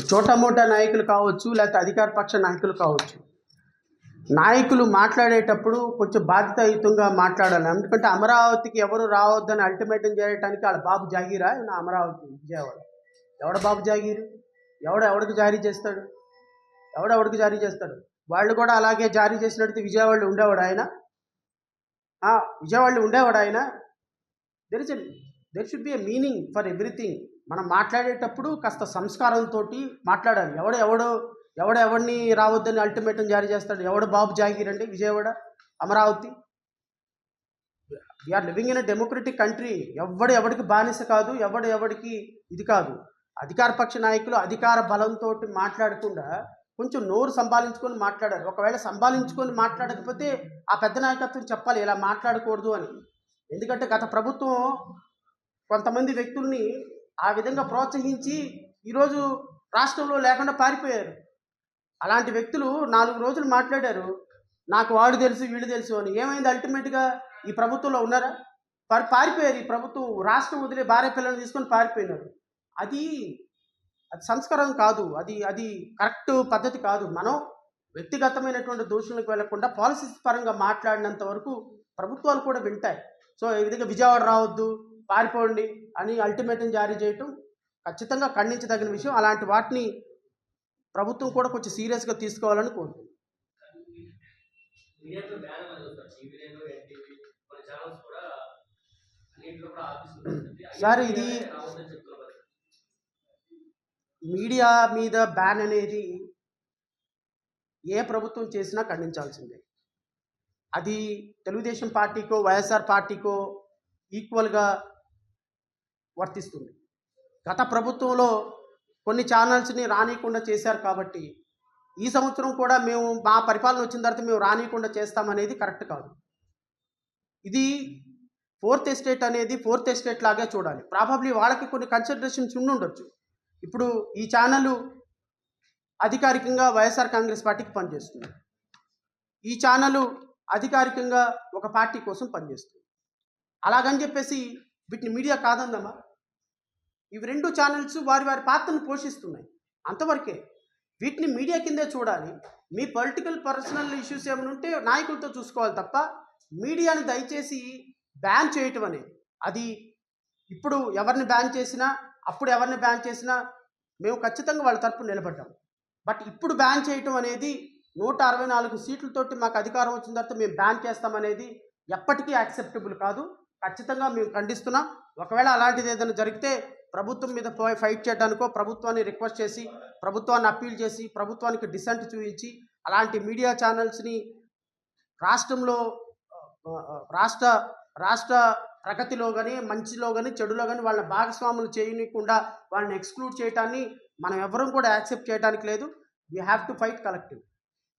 చోటమోటా నాయకులు కావచ్చు లేకపోతే అధికార పక్ష నాయకులు కావచ్చు. నాయకులు మాట్లాడేటప్పుడు కొంచెం బాధ్యతాయుతంగా మాట్లాడాలి. ఎందుకంటే అమరావతికి ఎవరు రావద్దని అల్టిమేటం చేయడానికి వాళ్ళ బాబు జాగీరా? నా అమరావతి విజయవాడ. ఎవడ బాబు జాగీరు? ఎవడ ఎవడికి జారీ చేస్తాడు? ఎవడ ఎవడికి జారీ చేస్తాడు? వాళ్ళు కూడా అలాగే జారీ చేసినట్టు విజయవాడలో ఉండేవాడు ఆయన. విజయవాడలో ఉండేవాడు ఆయన. There is there should be a meaning for everything మనం మాట్లాడేటప్పుడు కాస్త సంస్కారంతో మాట్లాడాలి. ఎవడు ఎవడు ఎవడు ఎవడిని రావద్దని అల్టిమేటం జారీ చేస్తాడు. ఎవడు బాబు జాగీర్ అండి Vijayawada Amaravati. We are living in a democratic country ఎవడు ఎవడికి బానిస కాదు ఎవడు ఎవడికి ఇది కాదు. అధికార పక్ష నాయకులు అధికార బలంతో మాట్లాడకుండా కొంచెం నోరు సంభాలించుకొని మాట్లాడారు ఒకవేళ సంభాలించుకొని మాట్లాడకపోతే ఆ పెద్ద నాయకత్వం చెప్పాలి ఇలా మాట్లాడకూడదు అని. ఎందుకంటే గత ప్రభుత్వం కొంతమంది వ్యక్తుల్ని ఆ విధంగా ప్రోత్సహించి ఈరోజు రాష్ట్రంలో లేకుండా పారిపోయారు. అలాంటి వ్యక్తులు నాలుగు రోజులు మాట్లాడారు. నాకు వాడు తెలుసు వీళ్ళు తెలుసు అని. ఏమైంది? అల్టిమేట్గా ఈ ప్రభుత్వంలో ఉన్నారా? పారి పారిపోయారు ఈ ప్రభుత్వం. రాష్ట్రం వదిలే భార్య పిల్లల్ని తీసుకొని పారిపోయినారు. అది అది సంస్కారం కాదు. అది అది కరెక్ట్ పద్ధతి కాదు. మనం వ్యక్తిగతమైనటువంటి దూషణలకు వెళ్ళకుండా పాలసీస్ పరంగా మాట్లాడినంత వరకు ప్రభుత్వాలు కూడా వింటాయి. సో ఈ విధంగా విజయవాడ రావద్దు పారిపోండి అని అల్టిమేటం జారీ చేయటం ఖచ్చితంగా ఖండించదగిన విషయం. అలాంటి వాటిని ప్రభుత్వం కూడా కొంచెం సీరియస్గా తీసుకోవాలని ఆఫీస్ సార్, ఇది- మీడియా మీద బ్యాన్ అనేది ఏ ప్రభుత్వం చేసినా ఖండించాల్సిందే. అది తెలుగుదేశం పార్టీకో వైఎస్ఆర్ పార్టీకో ఈక్వల్గా వర్తిస్తుంది. గత ప్రభుత్వంలో కొన్ని ఛానల్స్ని రానియకుండా చేశారు కాబట్టి ఈ సంవత్సరం కూడా మేము మా పరిపాలన వచ్చిన తర్వాత మేము రానియకుండా చేస్తామనేది కరెక్ట్ కాదు. ఇది ఫోర్త్ ఎస్టేట్ అనేది ఫోర్త్ ఎస్టేట్ లాగే చూడాలి. ప్రాబబ్లీ వాళ్ళకి కొన్ని కన్సిడరేషన్స్ ఉండి ఉండొచ్చు. ఇప్పుడు ఈ ఛానల్ అధికారికంగా వైఎస్ఆర్ కాంగ్రెస్ పార్టీకి పనిచేస్తుంది ఈ ఛానల్ అధికారికంగా ఒక పార్టీ కోసం పనిచేస్తుంది. అలాగని చెప్పేసి వీటిని మీడియా కాదందమ్మా. ఇవి రెండు ఛానల్స్ వారి వారి పాత్రను పోషిస్తున్నాయి. అంతవరకే వీటిని మీడియా కిందే చూడాలి. మీ పొలిటికల్ పర్సనల్ ఇష్యూస్ ఏమైనా ఉంటే నాయకులతో చూసుకోవాలి తప్ప మీడియాని దయచేసి బ్యాన్ చేయటం అనేది అది ఇప్పుడు ఎవరిని బ్యాన్ చేసినా అప్పుడు ఎవరిని బ్యాన్ చేసినా మేము ఖచ్చితంగా వాళ్ళ తరపు నిలబడ్డాం. బట్ ఇప్పుడు బ్యాన్ చేయటం అనేది నూట అరవై నాలుగు సీట్లతోటి మాకు అధికారం వచ్చిన తర్వాత మేము బ్యాన్ చేస్తామనేది ఎప్పటికీ యాక్సెప్టబుల్ కాదు. ఖచ్చితంగా మేము ఖండిస్తున్నాం. ఒకవేళ అలాంటిది ఏదైనా జరిగితే ప్రభుత్వం మీద ఫైట్ చేయడానికో ప్రభుత్వాన్ని రిక్వెస్ట్ చేసి ప్రభుత్వాన్ని అప్పీల్ చేసి ప్రభుత్వానికి డిసెంట్ చూపించి అలాంటి మీడియా ఛానల్స్ని రాష్ట్రంలో రాష్ట్ర రాష్ట్ర ప్రగతిలో కానీ మంచిలో కానీ చెడులో కానీ వాళ్ళ భాగస్వాములు చేయనీయకుండా వాళ్ళని ఎక్స్క్లూడ్ చేయటాన్ని మనం ఎవరూ కూడా యాక్సెప్ట్ చేయడానికి లేదు. We have to fight collective